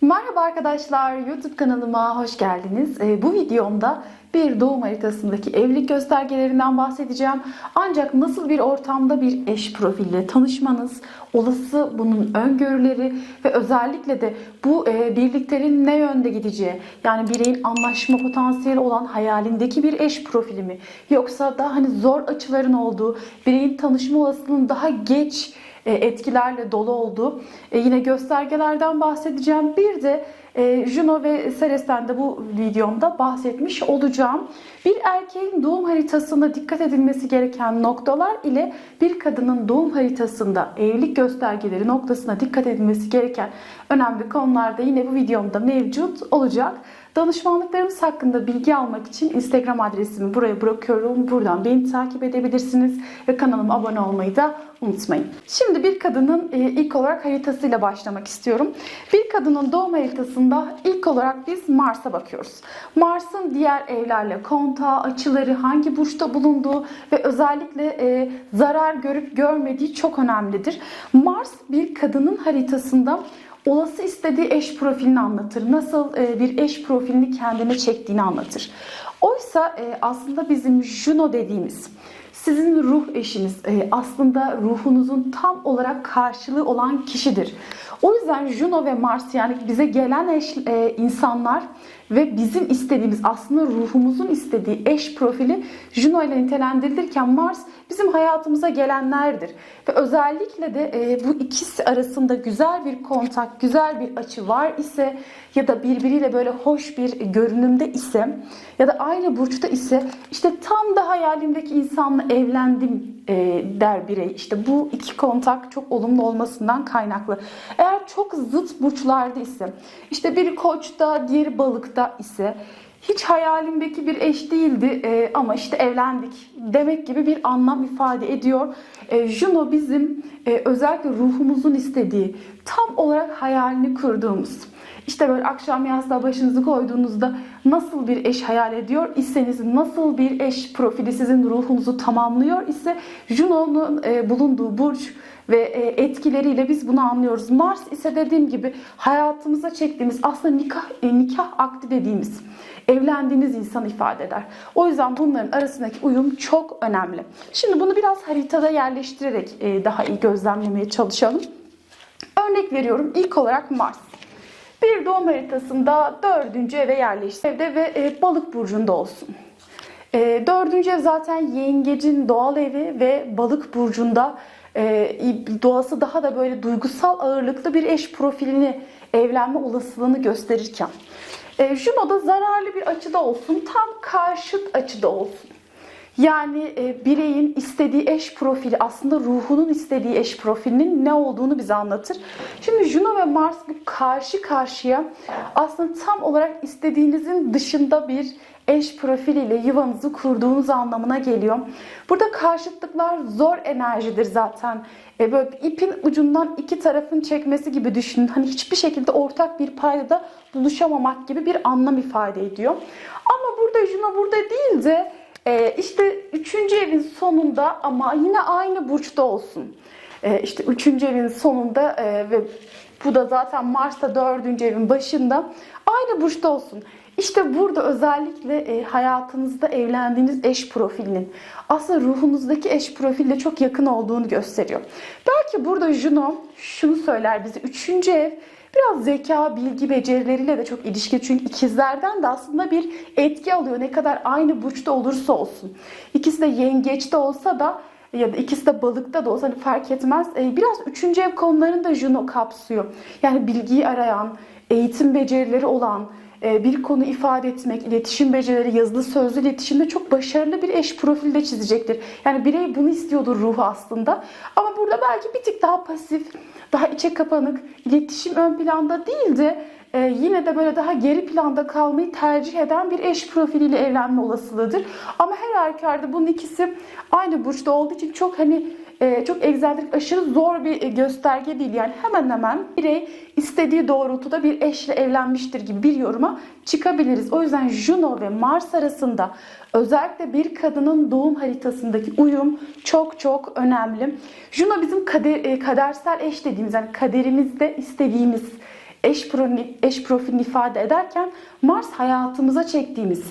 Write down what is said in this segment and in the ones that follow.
Merhaba arkadaşlar, YouTube kanalıma hoş geldiniz. Ee, bu videomda bir doğum haritasındaki evlilik göstergelerinden bahsedeceğim. Ancak nasıl bir ortamda bir eş profille tanışmanız, olası bunun öngörüleri ve özellikle de bu e, birlikteliğin ne yönde gideceği, yani bireyin anlaşma potansiyeli olan hayalindeki bir eş profili mi, yoksa daha hani zor açıların olduğu, bireyin tanışma olasılığının daha geç etkilerle dolu olduğu e, yine göstergelerden bahsedeceğim. Bir de e, Juno ve Celeste'den de bu videomda bahsetmiş olacağım. Bir erkeğin doğum haritasında dikkat edilmesi gereken noktalar ile bir kadının doğum haritasında evlilik göstergeleri noktasına dikkat edilmesi gereken önemli konular da yine bu videomda mevcut olacak. Danışmanlıklarımız hakkında bilgi almak için Instagram adresimi buraya bırakıyorum. Buradan beni takip edebilirsiniz ve kanalıma abone olmayı da unutmayın. Şimdi bir kadının e, ilk olarak haritasıyla başlamak istiyorum. Bir kadının doğum haritasında ilk olarak biz Mars'a bakıyoruz. Mars'ın diğer evlerle kontağı, açıları, hangi burçta bulunduğu ve özellikle e, zarar görüp görmediği çok önemlidir. Mars bir kadının haritasında olası istediği eş profilini anlatır. Nasıl e, bir eş profilini kendine çektiğini anlatır. Oysa e, aslında bizim Juno dediğimiz sizin ruh eşiniz e, aslında ruhunuzun tam olarak karşılığı olan kişidir. O yüzden Juno ve Mars yani bize gelen eş, insanlar ve bizim istediğimiz aslında ruhumuzun istediği eş profili Juno ile nitelendirilirken Mars bizim hayatımıza gelenlerdir. Ve özellikle de e, bu ikisi arasında güzel bir kontak, güzel bir açı var ise ya da birbiriyle böyle hoş bir görünümde ise ya da aynı burçta ise işte tam da hayalimdeki insanla evlendim e, der birey. İşte bu iki kontak çok olumlu olmasından kaynaklı. Eğer çok zıt burçlarda ise işte biri koçta, diğeri balıkta ise hiç hayalimdeki bir eş değildi e, ama işte evlendik demek gibi bir anlam ifade ediyor. E, Juno bizim e, özellikle ruhumuzun istediği, tam olarak hayalini kurduğumuz. İşte böyle akşam yastığa başınızı koyduğunuzda nasıl bir eş hayal ediyor iseniz, nasıl bir eş profili sizin ruhunuzu tamamlıyor ise Juno'nun e, bulunduğu burç ve e, etkileriyle biz bunu anlıyoruz. Mars ise dediğim gibi hayatımıza çektiğimiz aslında nikah e, nikah akdi dediğimiz evlendiğiniz insan ifade eder. O yüzden bunların arasındaki uyum çok önemli. Şimdi bunu biraz haritada yerleştirerek daha iyi gözlemlemeye çalışalım. Örnek veriyorum ilk olarak Mars. Bir doğum haritasında dördüncü eve yerleşsin. Evde ve e, balık burcunda olsun. E, dördüncü ev zaten yengecin doğal evi ve balık burcunda e, doğası daha da böyle duygusal ağırlıklı bir eş profilini evlenme olasılığını gösterirken e, Juno'da zararlı bir açıda olsun, tam karşıt açıda olsun. Yani e, bireyin istediği eş profili aslında ruhunun istediği eş profilinin ne olduğunu bize anlatır. Şimdi Juno ve Mars bu karşı karşıya aslında tam olarak istediğinizin dışında bir eş profiliyle yuvanızı kurduğunuz anlamına geliyor. Burada karşıtlıklar zor enerjidir zaten. E böyle ipin ucundan iki tarafın çekmesi gibi düşünün. Hani hiçbir şekilde ortak bir paydada buluşamamak gibi bir anlam ifade ediyor. Ama burada Juno burada değil de e, işte üçüncü evin sonunda ama yine aynı burçta olsun. E, işte üçüncü evin sonunda e, ve bu da zaten Mars'ta dördüncü evin başında aynı burçta olsun. İşte burada özellikle e, hayatınızda evlendiğiniz eş profilinin aslında ruhunuzdaki eş profille çok yakın olduğunu gösteriyor. Belki burada Juno şunu söyler bize. Üçüncü ev biraz zeka, bilgi, becerileriyle de çok ilişkili. Çünkü ikizlerden de aslında bir etki alıyor. Ne kadar aynı burçta olursa olsun. İkisi de yengeçte olsa da ya da ikisi de balıkta da olsa hani fark etmez. E, biraz üçüncü ev konularını da Juno kapsıyor. Yani bilgiyi arayan, eğitim becerileri olan, e, bir konu ifade etmek, iletişim becerileri, yazılı sözlü iletişimde çok başarılı bir eş profili de çizecektir. Yani birey bunu istiyordur ruhu aslında. Ama burada belki bir tık daha pasif, daha içe kapanık, iletişim ön planda değil de e, yine de böyle daha geri planda kalmayı tercih eden bir eş profiliyle evlenme olasılığıdır. Ama her halükarda bunun ikisi aynı burçta olduğu için çok hani e, çok egzantrik, aşırı zor bir gösterge değil. Yani hemen hemen birey istediği doğrultuda bir eşle evlenmiştir gibi bir yoruma çıkabiliriz. O yüzden Juno ve Mars arasında özellikle bir kadının doğum haritasındaki uyum çok çok önemli. Juno bizim kader, e, kadersel eş dediğimiz yani kaderimizde istediğimiz eş, profilini, eş profilini ifade ederken Mars hayatımıza çektiğimiz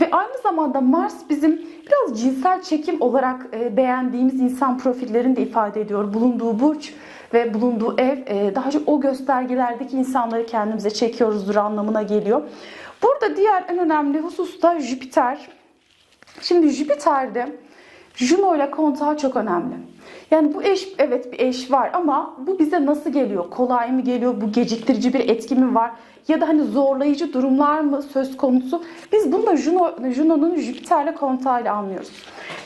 ve aynı zamanda Mars bizim biraz cinsel çekim olarak e, beğendiğimiz insan profillerini de ifade ediyor. Bulunduğu burç ve bulunduğu ev e, daha çok o göstergelerdeki insanları kendimize çekiyoruzdur anlamına geliyor. Burada diğer en önemli husus da Jüpiter. Şimdi Jüpiter'de Juno ile kontağı çok önemli. Yani bu eş evet bir eş var ama bu bize nasıl geliyor? Kolay mı geliyor? Bu geciktirici bir etki mi var? Ya da hani zorlayıcı durumlar mı söz konusu? Biz bunu Juno, Juno'nun Jüpiter'le kontağıyla anlıyoruz.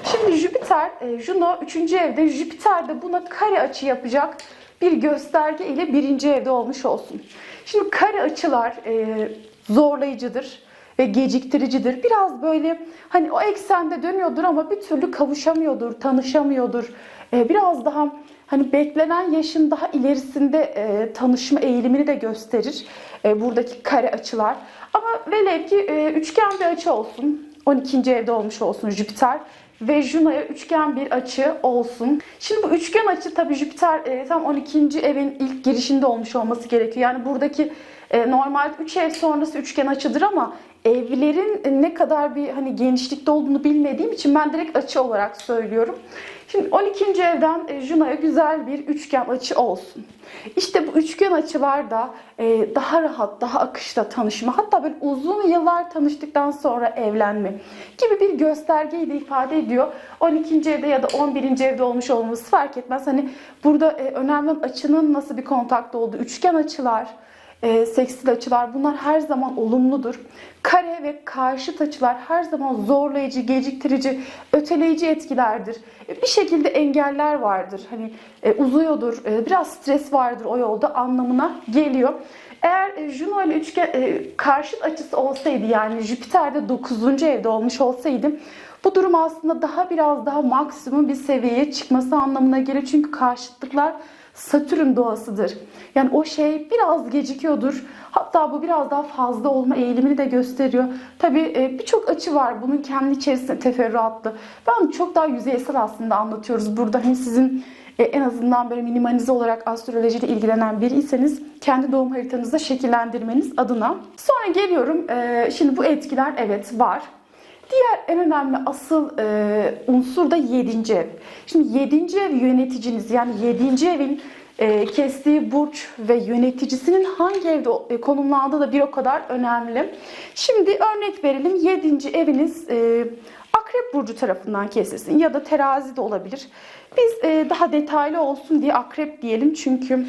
Şimdi Jüpiter, e, Juno 3. evde, Jüpiter de buna kare açı yapacak bir gösterge ile birinci evde olmuş olsun. Şimdi kare açılar e, zorlayıcıdır ve geciktiricidir. Biraz böyle hani o eksende dönüyordur ama bir türlü kavuşamıyordur, tanışamıyordur. Ee, biraz daha hani beklenen yaşın daha ilerisinde e, tanışma eğilimini de gösterir e, buradaki kare açılar. Ama velev ki e, üçgen bir açı olsun. 12. evde olmuş olsun Jüpiter ve Juno'ya üçgen bir açı olsun. Şimdi bu üçgen açı tabii Jüpiter e, tam 12. evin ilk girişinde olmuş olması gerekiyor. Yani buradaki e, normalde 3 ev sonrası üçgen açıdır ama evlerin ne kadar bir hani genişlikte olduğunu bilmediğim için ben direkt açı olarak söylüyorum. Şimdi 12. evden e, Juno'ya güzel bir üçgen açı olsun. İşte bu üçgen açılarda e, daha rahat, daha akışta tanışma, hatta böyle uzun yıllar tanıştıktan sonra evlenme gibi bir göstergeyi de ifade ediyor. 12. evde ya da 11. evde olmuş olması fark etmez. Hani burada e, önemli açının nasıl bir kontakta olduğu, üçgen açılar, e, seksil açılar bunlar her zaman olumludur. Kare ve karşıt açılar her zaman zorlayıcı, geciktirici, öteleyici etkilerdir. E, bir şekilde engeller vardır. Hani e, uzuyordur, e, biraz stres vardır o yolda anlamına geliyor. Eğer e, Juno ile üçgen e, karşıt açısı olsaydı yani Jüpiter'de 9. evde olmuş olsaydı bu durum aslında daha biraz daha maksimum bir seviyeye çıkması anlamına gelir. Çünkü karşıtlıklar Satürn doğasıdır. Yani o şey biraz gecikiyordur. Hatta bu biraz daha fazla olma eğilimini de gösteriyor. Tabii e, birçok açı var bunun kendi içerisinde teferruatlı. Ben çok daha yüzeysel aslında anlatıyoruz burada. Hani sizin e, en azından böyle minimalize olarak astrolojiyle ilgilenen biriyseniz kendi doğum haritanızda şekillendirmeniz adına. Sonra geliyorum. e, Şimdi bu etkiler evet var. Diğer en önemli asıl e, unsur da 7. ev. Şimdi 7. ev yöneticiniz yani 7. evin e, kestiği burç ve yöneticisinin hangi evde e, konumlandığı da bir o kadar önemli. Şimdi örnek verelim 7. eviniz e, Akrep Burcu tarafından kesilsin ya da terazi de olabilir. Biz e, daha detaylı olsun diye akrep diyelim çünkü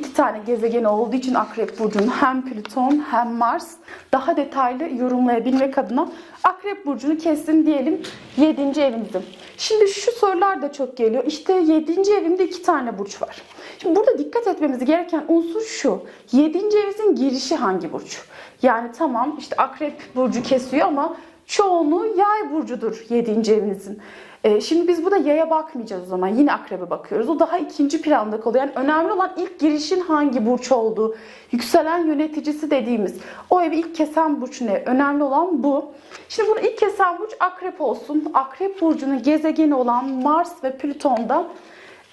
iki tane gezegen olduğu için Akrep Burcu'nun hem Plüton hem Mars daha detaylı yorumlayabilmek adına Akrep Burcu'nu kesin diyelim 7. evimizin. Şimdi şu sorular da çok geliyor. İşte 7. evimde iki tane burç var. Şimdi burada dikkat etmemiz gereken unsur şu. 7. evimizin girişi hangi burç? Yani tamam işte Akrep Burcu kesiyor ama çoğunluğu yay burcudur 7. evinizin. Ee, şimdi biz burada yaya bakmayacağız o zaman. Yine akrebe bakıyoruz. O daha ikinci planda kalıyor. Yani önemli olan ilk girişin hangi burç olduğu. Yükselen yöneticisi dediğimiz. O evi ilk kesen burç ne? Önemli olan bu. Şimdi bunu ilk kesen burç akrep olsun. Akrep burcunun gezegeni olan Mars ve Plüton'da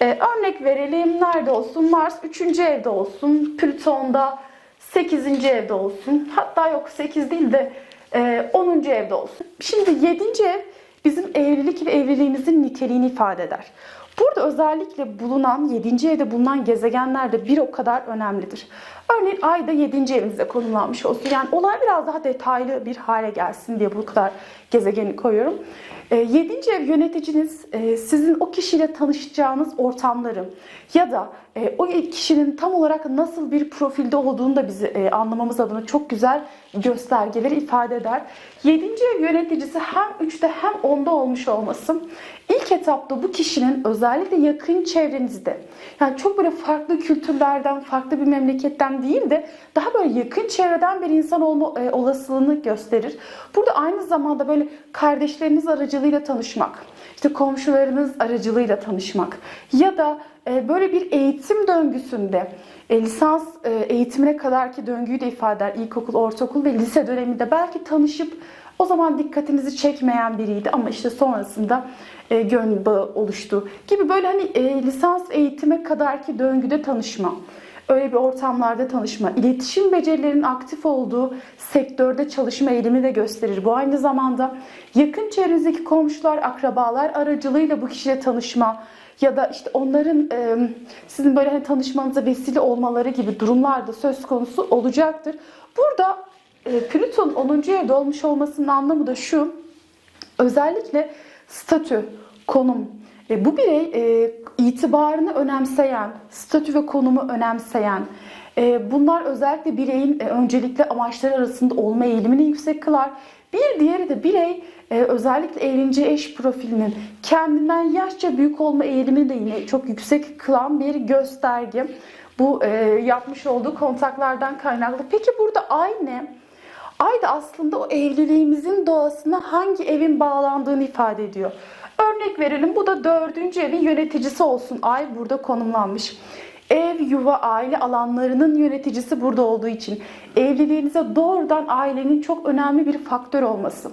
ee, örnek verelim. Nerede olsun? Mars 3. evde olsun. Plüton'da 8. evde olsun. Hatta yok 8 değil de e, 10. evde olsun. Şimdi 7. ev bizim evlilik ve evliliğimizin niteliğini ifade eder. Burada özellikle bulunan 7. evde bulunan gezegenler de bir o kadar önemlidir. Örneğin ay da 7. evinizde konumlanmış olsun. Yani olay biraz daha detaylı bir hale gelsin diye bu kadar gezegeni koyuyorum. 7. ev yöneticiniz e, sizin o kişiyle tanışacağınız ortamları ya da e, o kişinin tam olarak nasıl bir profilde olduğunu da bizi e, anlamamız adına çok güzel göstergeleri ifade eder. 7. ev yöneticisi hem 3'te hem 10'da olmuş olması ilk etapta bu kişinin özellikle yakın çevrenizde yani çok böyle farklı kültürlerden, farklı bir memleketten değil de daha böyle yakın çevreden bir insan olma olasılığını gösterir. Burada aynı zamanda böyle kardeşleriniz aracılığıyla tanışmak, işte komşularınız aracılığıyla tanışmak ya da e, böyle bir eğitim döngüsünde e, lisans e, eğitimine kadarki döngüyü de ifade eder. İlkokul, ortaokul ve lise döneminde belki tanışıp o zaman dikkatinizi çekmeyen biriydi ama işte sonrasında e, gönül bağı oluştu gibi böyle hani e, lisans eğitime kadarki döngüde tanışma. Öyle bir ortamlarda tanışma, iletişim becerilerinin aktif olduğu sektörde çalışma eğilimi de gösterir. Bu aynı zamanda yakın çevrenizdeki komşular, akrabalar aracılığıyla bu kişiyle tanışma ya da işte onların sizin böyle hani tanışmanıza vesile olmaları gibi durumlarda söz konusu olacaktır. Burada Plüton 10. evde olmuş olmasının anlamı da şu. Özellikle statü, konum, e, bu birey e, itibarını önemseyen, statü ve konumu önemseyen, e, bunlar özellikle bireyin e, öncelikle amaçları arasında olma eğilimini yüksek kılar. Bir diğeri de birey e, özellikle evleneceği eş profilinin kendinden yaşça büyük olma eğilimini de yine çok yüksek kılan bir gösterge. Bu e, yapmış olduğu kontaklardan kaynaklı. Peki burada ay ne? Ay da aslında o evliliğimizin doğasına hangi evin bağlandığını ifade ediyor. Örnek verelim bu da dördüncü evin yöneticisi olsun. Ay burada konumlanmış. Ev, yuva, aile alanlarının yöneticisi burada olduğu için evliliğinize doğrudan ailenin çok önemli bir faktör olması.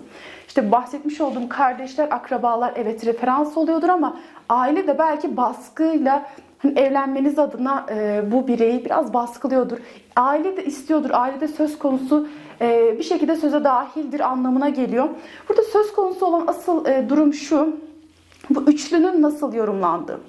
İşte bahsetmiş olduğum kardeşler, akrabalar evet referans oluyordur ama aile de belki baskıyla hani evlenmeniz adına e, bu bireyi biraz baskılıyordur. Aile de istiyordur. Aile de söz konusu e, bir şekilde söze dahildir anlamına geliyor. Burada söz konusu olan asıl e, durum şu. Bu üçlünün nasıl yorumlandığı.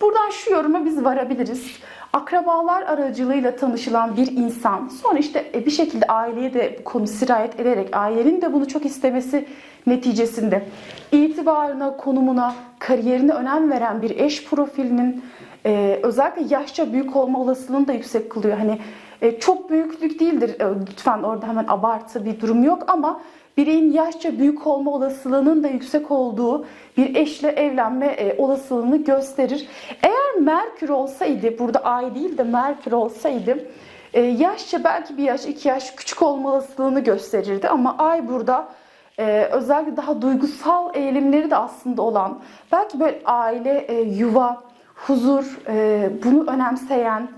Buradan şu yoruma biz varabiliriz. Akrabalar aracılığıyla tanışılan bir insan sonra işte e, bir şekilde aileye de bu konu sirayet ederek ailenin de bunu çok istemesi neticesinde itibarına, konumuna, kariyerine önem veren bir eş profilinin e, özellikle yaşça büyük olma olasılığını da yüksek kılıyor. Hani e, çok büyüklük değildir. E, lütfen orada hemen abartı bir durum yok ama bireyin yaşça büyük olma olasılığının da yüksek olduğu bir eşle evlenme e, olasılığını gösterir. Eğer Merkür olsaydı, burada ay değil de Merkür olsaydı e, yaşça belki bir yaş, iki yaş küçük olma olasılığını gösterirdi. Ama ay burada e, özellikle daha duygusal eğilimleri de aslında olan, belki böyle aile, e, yuva, huzur, e, bunu önemseyen,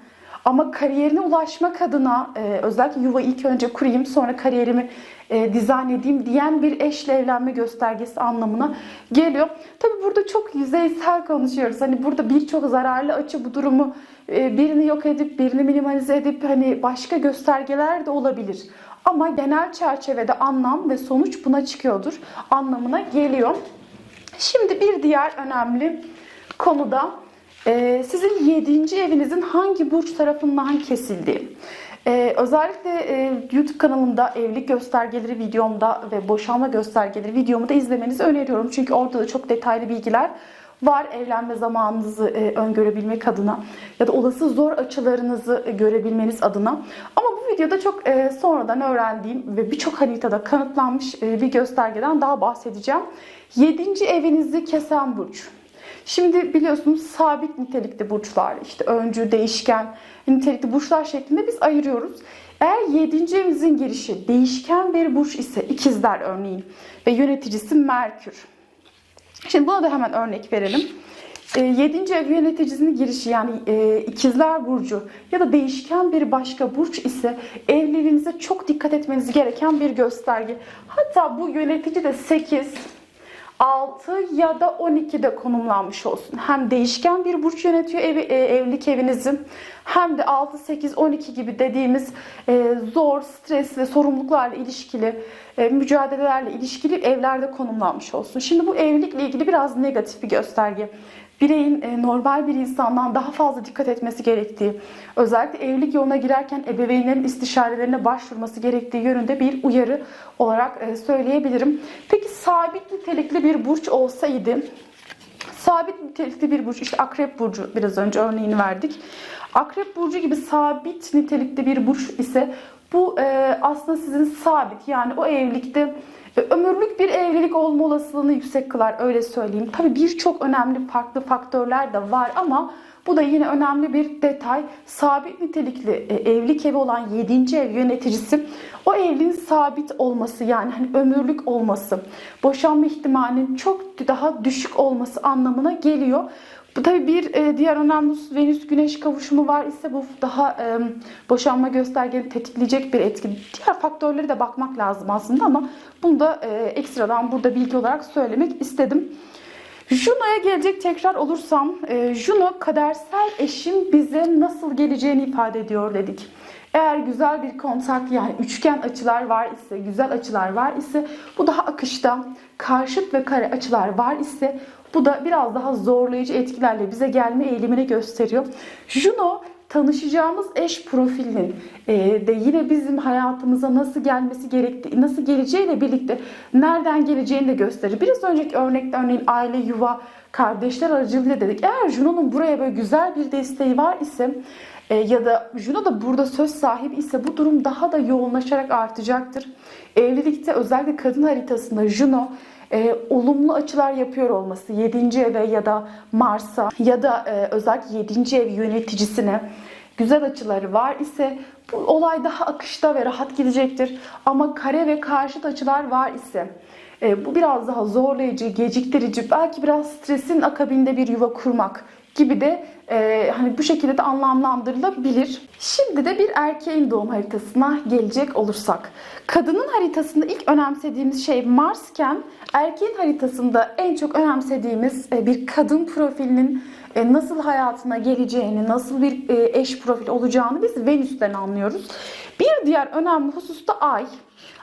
ama kariyerine ulaşmak adına e, özellikle yuva ilk önce kurayım sonra kariyerimi e, dizayn edeyim diyen bir eşle evlenme göstergesi anlamına geliyor. Tabi burada çok yüzeysel konuşuyoruz. Hani burada birçok zararlı açı bu durumu e, birini yok edip birini minimalize edip hani başka göstergeler de olabilir. Ama genel çerçevede anlam ve sonuç buna çıkıyordur anlamına geliyor. Şimdi bir diğer önemli konuda ee, sizin 7. evinizin hangi burç tarafından kesildiği. Ee, özellikle e, YouTube kanalımda evlilik göstergeleri videomda ve boşanma göstergeleri videomu da izlemenizi öneriyorum. Çünkü orada da çok detaylı bilgiler var evlenme zamanınızı e, öngörebilmek adına ya da olası zor açılarınızı e, görebilmeniz adına. Ama bu videoda çok e, sonradan öğrendiğim ve birçok haritada kanıtlanmış e, bir göstergeden daha bahsedeceğim. 7. evinizi kesen burç. Şimdi biliyorsunuz sabit nitelikli burçlar, işte öncü, değişken nitelikli burçlar şeklinde biz ayırıyoruz. Eğer 7. evinizin girişi değişken bir burç ise ikizler örneğin ve yöneticisi Merkür. Şimdi buna da hemen örnek verelim. 7. ev yöneticisinin girişi yani e, ikizler burcu ya da değişken bir başka burç ise evliliğinize çok dikkat etmeniz gereken bir gösterge. Hatta bu yönetici de 8, 6 ya da 12'de konumlanmış olsun. Hem değişken bir burç yönetiyor evi, e, evlilik evinizi hem de 6, 8, 12 gibi dediğimiz e, zor, stres ve sorumluluklarla ilişkili, e, mücadelelerle ilişkili evlerde konumlanmış olsun. Şimdi bu evlilikle ilgili biraz negatif bir gösterge bireyin e, normal bir insandan daha fazla dikkat etmesi gerektiği, özellikle evlilik yoluna girerken ebeveynlerin istişarelerine başvurması gerektiği yönünde bir uyarı olarak e, söyleyebilirim. Peki sabit nitelikli bir burç olsaydı, sabit nitelikli bir burç, işte akrep burcu biraz önce örneğini verdik. Akrep burcu gibi sabit nitelikli bir burç ise bu e, aslında sizin sabit yani o evlilikte ömürlük bir evlilik olma olasılığını yüksek kılar öyle söyleyeyim. Tabi birçok önemli farklı faktörler de var ama bu da yine önemli bir detay. Sabit nitelikli e, evlilik evi olan 7. ev yöneticisi o evliliğin sabit olması yani hani ömürlük olması, boşanma ihtimalinin çok daha düşük olması anlamına geliyor. Bu tabii bir e, diğer önemli Venüs Güneş kavuşumu var ise bu daha e, boşanma göstergeni tetikleyecek bir etki. Diğer faktörleri de bakmak lazım aslında ama bunu da e, ekstradan burada bilgi olarak söylemek istedim. Juno'ya gelecek tekrar olursam, e, Juno kadersel eşin bize nasıl geleceğini ifade ediyor dedik. Eğer güzel bir kontak yani üçgen açılar var ise, güzel açılar var ise bu daha akışta, karşıt ve kare açılar var ise bu da biraz daha zorlayıcı etkilerle bize gelme eğilimini gösteriyor. Juno tanışacağımız eş profilinin e, de yine bizim hayatımıza nasıl gelmesi gerektiği, nasıl geleceğiyle birlikte nereden geleceğini de gösterir. Biraz önceki örnekte örneğin aile, yuva, kardeşler aracılığıyla dedik. Eğer Juno'nun buraya böyle güzel bir desteği var ise e, ya da Juno da burada söz sahibi ise bu durum daha da yoğunlaşarak artacaktır. Evlilikte özellikle kadın haritasında Juno e, olumlu açılar yapıyor olması 7. eve ya da Mars'a ya da e, özellikle 7. ev yöneticisine güzel açıları var ise bu olay daha akışta ve rahat gidecektir. Ama kare ve karşıt açılar var ise e, bu biraz daha zorlayıcı, geciktirici, belki biraz stresin akabinde bir yuva kurmak gibi de e, hani bu şekilde de anlamlandırılabilir. Şimdi de bir erkeğin doğum haritasına gelecek olursak. Kadının haritasında ilk önemsediğimiz şey Mars'ken erkeğin haritasında en çok önemsediğimiz e, bir kadın profilinin e, nasıl hayatına geleceğini, nasıl bir e, eş profil olacağını biz Venüs'ten anlıyoruz. Bir diğer önemli husus da Ay.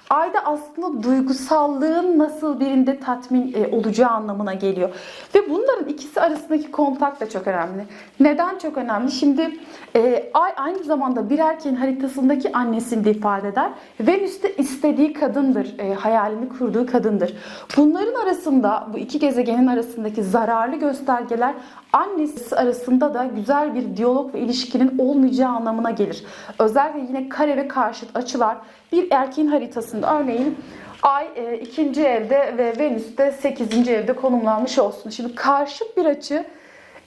Ayda aslında duygusallığın nasıl birinde tatmin e, olacağı anlamına geliyor. Ve bunların ikisi arasındaki kontak da çok önemli. Neden çok önemli? Şimdi e, Ay aynı zamanda bir erkeğin haritasındaki annesini de ifade eder. Venüs de istediği kadındır, e, hayalini kurduğu kadındır. Bunların arasında, bu iki gezegenin arasındaki zararlı göstergeler annesi arasında da güzel bir diyalog ve ilişkinin olmayacağı anlamına gelir. Özellikle yine kare ve karşıt açılar bir erkeğin haritasında örneğin Ay e, ikinci evde ve Venüs de sekizinci evde konumlanmış olsun. Şimdi karşıt bir açı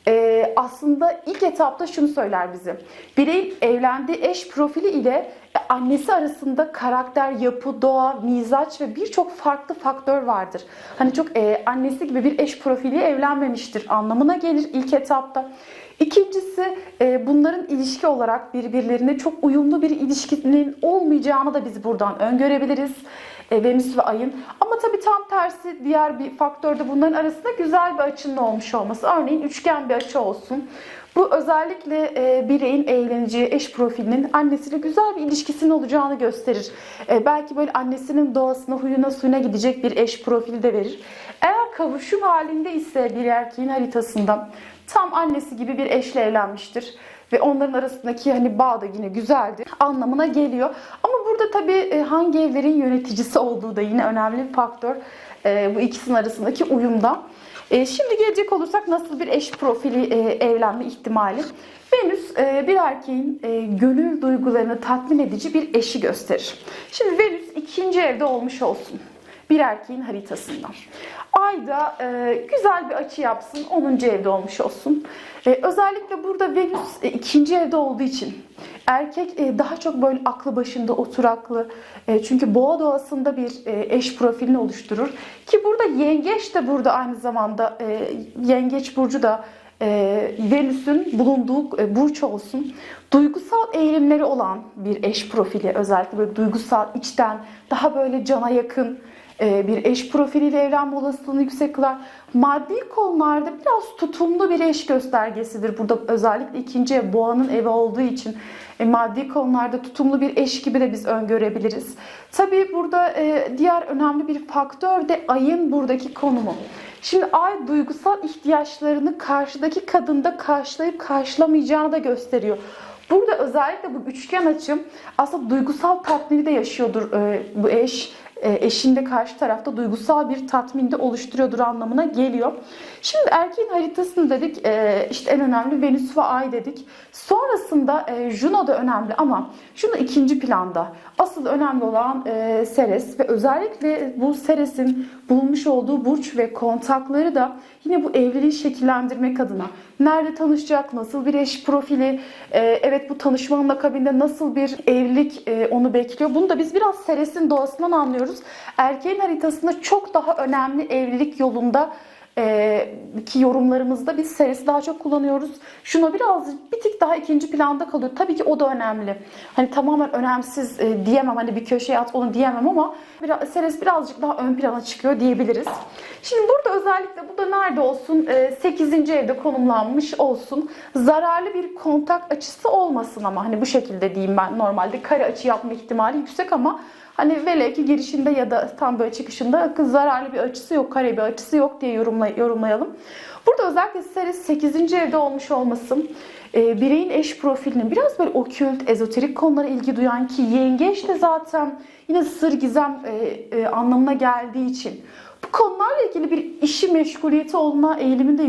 e, aslında ilk etapta şunu söyler bize. Bireyin evlendiği eş profili ile annesi arasında karakter, yapı, doğa, mizaç ve birçok farklı faktör vardır. Hani çok e, annesi gibi bir eş profili evlenmemiştir anlamına gelir ilk etapta. İkincisi e, bunların ilişki olarak birbirlerine çok uyumlu bir ilişkinin olmayacağını da biz buradan öngörebiliriz. E, Venüs ve Ay'ın. Ama tabii tam tersi diğer bir faktör de bunların arasında güzel bir açının olmuş olması. Örneğin üçgen bir açı olsun. Bu özellikle e, bireyin evleneceği eş profilinin annesiyle güzel bir ilişkisinin olacağını gösterir. E, belki böyle annesinin doğasına, huyuna, suyuna gidecek bir eş profili de verir. Eğer kavuşum halinde ise bir erkeğin haritasında tam annesi gibi bir eşle evlenmiştir ve onların arasındaki hani bağ da yine güzeldir anlamına geliyor. Ama burada tabii e, hangi evlerin yöneticisi olduğu da yine önemli bir faktör e, bu ikisinin arasındaki uyumda. E, şimdi gelecek olursak nasıl bir eş profili evlenme ihtimali. Venüs bir erkeğin gönül duygularını tatmin edici bir eşi gösterir. Şimdi Venüs ikinci evde olmuş olsun bir erkeğin haritasından. Ayda e, güzel bir açı yapsın. 10. evde olmuş olsun. E, özellikle burada Venüs e, ikinci evde olduğu için erkek e, daha çok böyle aklı başında oturaklı. E, çünkü boğa doğasında bir e, eş profilini oluşturur. Ki burada yengeç de burada aynı zamanda e, yengeç burcu da e, Venüs'ün bulunduğu e, burç olsun. Duygusal eğilimleri olan bir eş profili özellikle böyle duygusal, içten, daha böyle cana yakın bir eş profiliyle evlenme olasılığını yüksek kılar. Maddi konularda biraz tutumlu bir eş göstergesidir. Burada özellikle ikinci ev boğanın evi olduğu için e, maddi konularda tutumlu bir eş gibi de biz öngörebiliriz. Tabii burada e, diğer önemli bir faktör de ayın buradaki konumu. Şimdi ay duygusal ihtiyaçlarını karşıdaki kadında karşılayıp karşılamayacağını da gösteriyor. Burada özellikle bu üçgen açım aslında duygusal tatmini de yaşıyordur e, bu eş e, eşinde karşı tarafta duygusal bir tatminde oluşturuyordur anlamına geliyor. Şimdi erkeğin haritasını dedik e, işte en önemli Venüs ve Ay dedik. Sonrasında e, Juno da önemli ama Juno ikinci planda. Asıl önemli olan Ceres ve özellikle bu Ceres'in bulunmuş olduğu burç ve kontakları da yine bu evliliği şekillendirmek adına. Nerede tanışacak, nasıl bir eş profili, evet bu tanışmanın akabinde nasıl bir evlilik onu bekliyor. Bunu da biz biraz Ceres'in doğasından anlıyoruz. Erkeğin haritasında çok daha önemli evlilik yolunda e, ki yorumlarımızda biz serisi daha çok kullanıyoruz. Şuna biraz bir tık daha ikinci planda kalıyor. Tabii ki o da önemli. Hani tamamen önemsiz e, diyemem. Hani bir köşeye at onu diyemem ama biraz, seris birazcık daha ön plana çıkıyor diyebiliriz. Şimdi burada özellikle bu da nerede olsun? E, 8. evde konumlanmış olsun. Zararlı bir kontak açısı olmasın ama hani bu şekilde diyeyim ben normalde kare açı yapma ihtimali yüksek ama Hani velev ki girişinde ya da tam böyle çıkışında zararlı bir açısı yok, kare bir açısı yok diye yorumla, yorumlayalım. Burada özellikle Ceres 8. evde olmuş olması e, bireyin eş profilinin biraz böyle okült, ezoterik konulara ilgi duyan ki yengeç de zaten yine sır gizem e, e, anlamına geldiği için konularla ilgili bir işi meşguliyeti olma eğilimini de.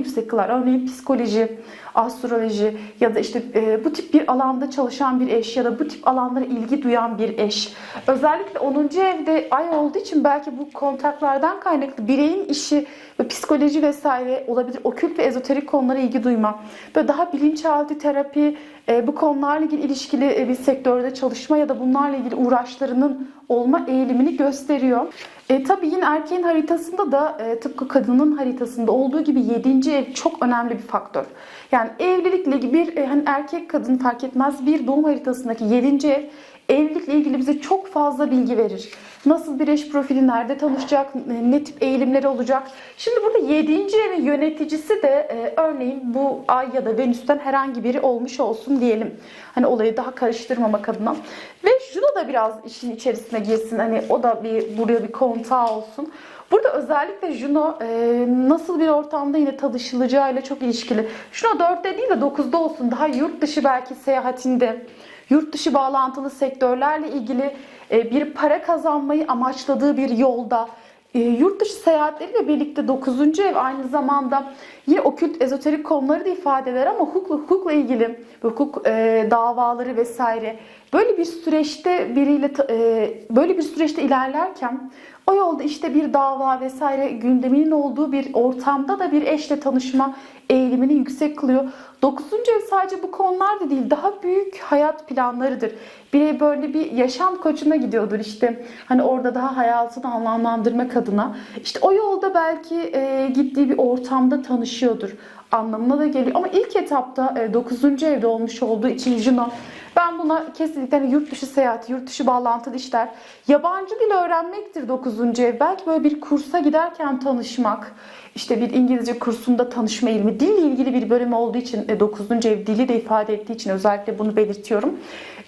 Örneğin psikoloji, astroloji ya da işte e, bu tip bir alanda çalışan bir eş ya da bu tip alanlara ilgi duyan bir eş. Özellikle 10. evde ay olduğu için belki bu kontaklardan kaynaklı bireyin işi ve psikoloji vesaire olabilir. Okült ve ezoterik konulara ilgi duyma. Böyle daha bilinçaltı terapi, bu konularla ilgili ilişkili e, bir sektörde çalışma ya da bunlarla ilgili uğraşlarının olma eğilimini gösteriyor. E, tabii yine erkeğin haritasında da e, tıpkı kadının haritasında olduğu gibi 7. ev çok önemli bir faktör. Yani evlilikle bir e, hani erkek kadın fark etmez bir doğum haritasındaki 7. ev evlilikle ilgili bize çok fazla bilgi verir. Nasıl bir eş profili, nerede tanışacak, ne tip eğilimleri olacak. Şimdi burada 7. evin yöneticisi de e, örneğin bu ay ya da Venüs'ten herhangi biri olmuş olsun diyelim. Hani olayı daha karıştırmamak adına. Ve Juno da biraz işin içerisine girsin. Hani o da bir buraya bir kontağı olsun. Burada özellikle Juno e, nasıl bir ortamda yine tanışılacağıyla çok ilişkili. Juno 4'te değil de 9'da olsun. Daha yurt dışı belki seyahatinde, yurt dışı bağlantılı sektörlerle ilgili e, bir para kazanmayı amaçladığı bir yolda e, yurt dışı seyahatleriyle birlikte 9. ev aynı zamanda yine okült ezoterik konuları da ifade eder ama hukukla, hukukla ilgili hukuk e, davaları vesaire böyle bir süreçte biriyle e, böyle bir süreçte ilerlerken o yolda işte bir dava vesaire gündeminin olduğu bir ortamda da bir eşle tanışma eğilimini yüksek kılıyor. Dokuzuncu ev sadece bu konularda değil daha büyük hayat planlarıdır. Birey böyle bir yaşam koçuna gidiyordur işte. Hani orada daha hayatını anlamlandırmak adına. İşte o yolda belki e, gittiği bir ortamda tanışıyordur anlamına da geliyor. Ama ilk etapta e, 9. evde olmuş olduğu için Juno ben buna kesinlikle hani yurt dışı seyahat, yurt dışı bağlantılı işler, yabancı dil öğrenmektir 9. ev. Belki böyle bir kursa giderken tanışmak, işte bir İngilizce kursunda tanışma ilmi, dille ilgili bir bölüm olduğu için 9. ev dili de ifade ettiği için özellikle bunu belirtiyorum.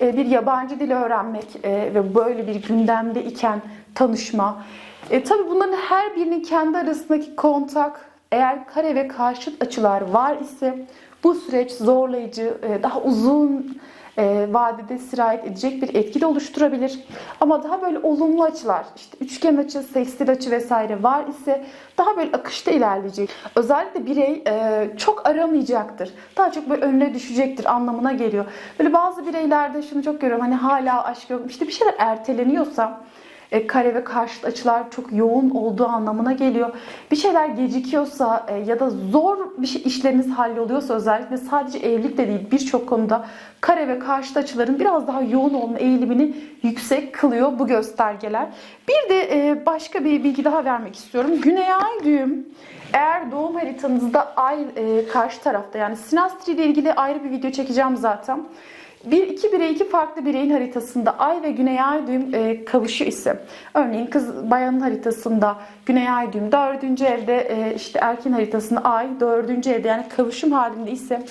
E, bir yabancı dil öğrenmek e, ve böyle bir gündemde iken tanışma. E, tabii bunların her birinin kendi arasındaki kontak, eğer kare ve karşıt açılar var ise bu süreç zorlayıcı, e, daha uzun e, vadede sirayet edecek bir etki de oluşturabilir. Ama daha böyle olumlu açılar, işte üçgen açı, sekstil açı vesaire var ise daha böyle akışta ilerleyecek. Özellikle birey e, çok aramayacaktır. Daha çok böyle önüne düşecektir anlamına geliyor. Böyle bazı bireylerde şunu çok görüyorum hani hala aşk yok. İşte bir şeyler erteleniyorsa e, kare ve karşıt açılar çok yoğun olduğu anlamına geliyor. Bir şeyler gecikiyorsa e, ya da zor bir şey işleriniz halloluyorsa özellikle sadece evlilik de değil birçok konuda kare ve karşıt açıların biraz daha yoğun olma eğilimini yüksek kılıyor bu göstergeler. Bir de e, başka bir bilgi daha vermek istiyorum. Güney ay düğüm eğer doğum haritanızda ay e, karşı tarafta yani sinastri ile ilgili ayrı bir video çekeceğim zaten. Bir iki birey iki farklı bireyin haritasında ay ve güney ay düğüm e, kavuşu ise örneğin kız bayanın haritasında güney ay düğüm dördüncü evde e, işte erkeğin haritasında ay dördüncü evde yani kavuşum halinde ise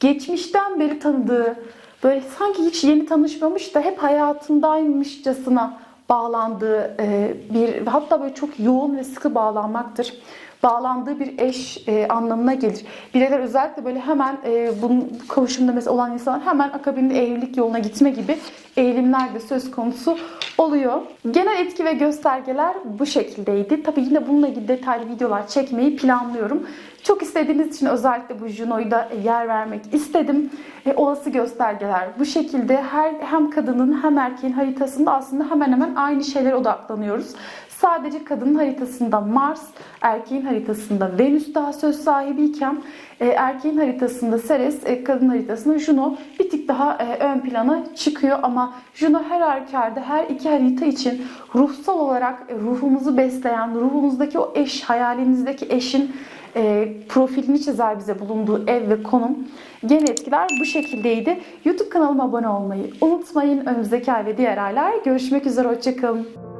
geçmişten beri tanıdığı böyle sanki hiç yeni tanışmamış da hep hayatındaymışçasına bağlandığı e, bir hatta böyle çok yoğun ve sıkı bağlanmaktır bağlandığı bir eş e, anlamına gelir. Bireyler özellikle böyle hemen e, bunun kavuşumda mesela olan insanlar hemen akabinde evlilik yoluna gitme gibi eğilimler de söz konusu oluyor. Genel etki ve göstergeler bu şekildeydi. Tabii yine bununla ilgili detaylı videolar çekmeyi planlıyorum. Çok istediğiniz için özellikle bu Juno'yu da yer vermek istedim. E, olası göstergeler bu şekilde her hem kadının hem erkeğin haritasında aslında hemen hemen aynı şeylere odaklanıyoruz. Sadece kadının haritasında Mars, erkeğin haritasında Venüs daha söz sahibiyken e, erkeğin haritasında Ceres, e, kadın haritasında Juno bir tık daha e, ön plana çıkıyor ama Juno her halükarda her iki harita için ruhsal olarak ruhumuzu besleyen, ruhumuzdaki o eş, hayalinizdeki eşin e, profilini çizer bize bulunduğu ev ve konum. Genel etkiler bu şekildeydi. YouTube kanalıma abone olmayı unutmayın. Önümüzdeki ay ve diğer aylar görüşmek üzere. Hoşçakalın.